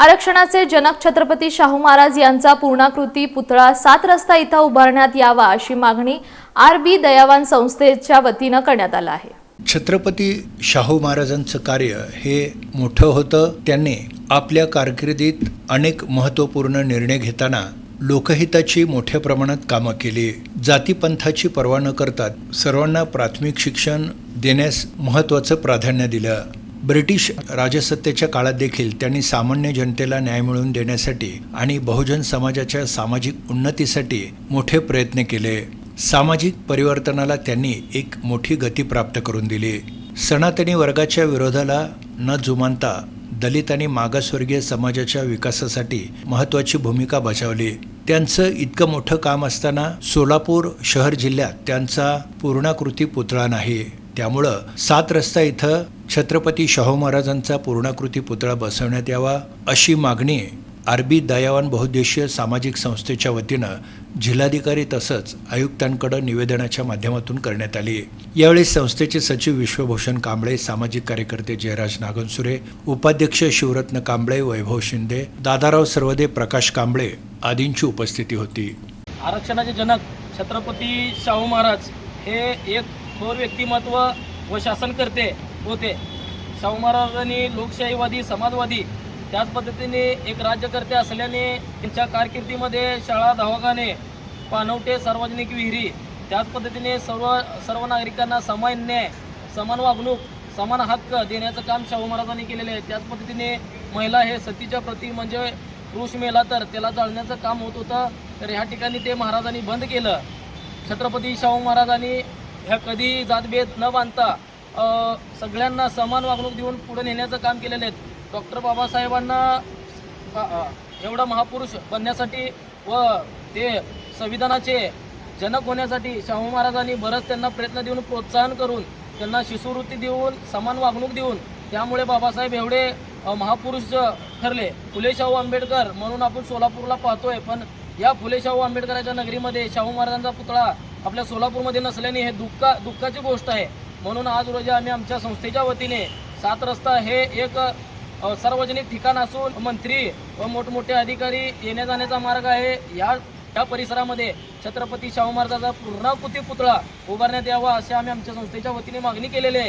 आरक्षणाचे जनक छत्रपती शाहू महाराज यांचा पूर्णाकृती पुतळा सात रस्ता इथं उभारण्यात यावा अशी मागणी आर बी दयावान संस्थेच्या वतीनं करण्यात आलं आहे. छत्रपती शाहू महाराजांचं कार्य हे मोठं होतं. त्यांनी आपल्या कारकिर्दीत अनेक महत्त्वपूर्ण निर्णय घेताना लोकहिताची मोठ्या प्रमाणात कामं केली. जातीपंथाची पर्वा न करतात सर्वांना प्राथमिक शिक्षण देण्यास महत्त्वाचं प्राधान्य दिलं. ब्रिटिश राजसत्तेच्या काळात देखील त्यांनी सामान्य जनतेला न्याय मिळवून देण्यासाठी आणि बहुजन समाजाच्या सामाजिक उन्नतीसाठी मोठे प्रयत्न केले. सामाजिक परिवर्तनाला त्यांनी एक मोठी गती प्राप्त करून दिली. सनातनी वर्गाच्या विरोधाला न जुमानता दलित आणि मागासवर्गीय समाजाच्या विकासासाठी महत्त्वाची भूमिका बजावली. त्यांचं इतकं मोठं काम असताना सोलापूर शहर जिल्ह्यात त्यांचा पूर्णाकृती पुतळा नाही. त्यामुळं सात रस्ता इथं छत्रपती शाहू महाराजांचा पूर्णाकृती पुतळा बसवण्यात यावा अशी मागणी आरबी दयावान बहुद्देशीय सामाजिक संस्थेच्या वतीनं जिल्हाधिकारी तसंच आयुक्तांकडे निवेदनाच्या माध्यमातून करण्यात आली. यावेळी संस्थेचे सचिव विश्वभूषण कांबळे सामाजिक कार्यकर्ते जयराज नागनसुरे उपाध्यक्ष शिवरत्न कांबळे वैभव शिंदे दादाराव सर्वदे प्रकाश कांबळे आदींची उपस्थिती होती. आरक्षणाचे जनक छत्रपती शाहू महाराज हे एक थोर व्यक्तिमत्व व शासनकर्ते होते. शाहू महाराजांनी लोकशाहीवादी समाजवादी त्याच पद्धतीने एक राज्यकर्ते असल्याने त्यांच्या कारकिर्दीमध्ये शाळा दवाखाने पाणवटे सार्वजनिक विहिरी त्याच पद्धतीने सर्व सर्व नागरिकांना समान न्याय समान वागणूक समान हक्क देण्याचं काम शाहू महाराजांनी केलेलं आहे. त्याच पद्धतीने महिला हे सतीच्या प्रती म्हणजे पुरुष मेला तर त्याला जाळण्याचं काम होत होतं. तर ह्या ठिकाणी ते महाराजांनी बंद केलं. छत्रपती शाहू महाराजांनी ह्या कधी जातभेद न बांधता सगळ्यांना समान वागणूक देऊन पुढे नेण्याचं काम केलेलं आहेत. डॉक्टर बाबासाहेबांना एवढा महापुरुष बनण्यासाठी व ते संविधानाचे जनक होण्यासाठी शाहू महाराजांनी बरंच त्यांना प्रयत्न देऊन प्रोत्साहन करून त्यांना शिष्यवृत्ती देऊन समान वागणूक देऊन त्यामुळे बाबासाहेब एवढे महापुरुष ठरले. फुले शाहू आंबेडकर म्हणून आपण सोलापूरला पाहतोय पण या फुले शाहू आंबेडकरांच्या नगरीमध्ये शाहू महाराजांचा पुतळा आपल्या सोलापूरमध्ये नसल्याने हे दुःखा दुःखाची गोष्ट आहे. म्हणून आज रोजी आम्ही आमच्या संस्थेच्या वतीने सात रस्ता हे एक सार्वजनिक ठिकाण असून मंत्री व मोठमोठे अधिकारी येण्या जाण्याचा मार्ग आहे. या या परिसरामध्ये छत्रपती शाहू महाराजाचा पूर्णाकृती पुतळा उभारण्यात यावा असे आम्ही आमच्या संस्थेच्या वतीने मागणी केलेली आहे.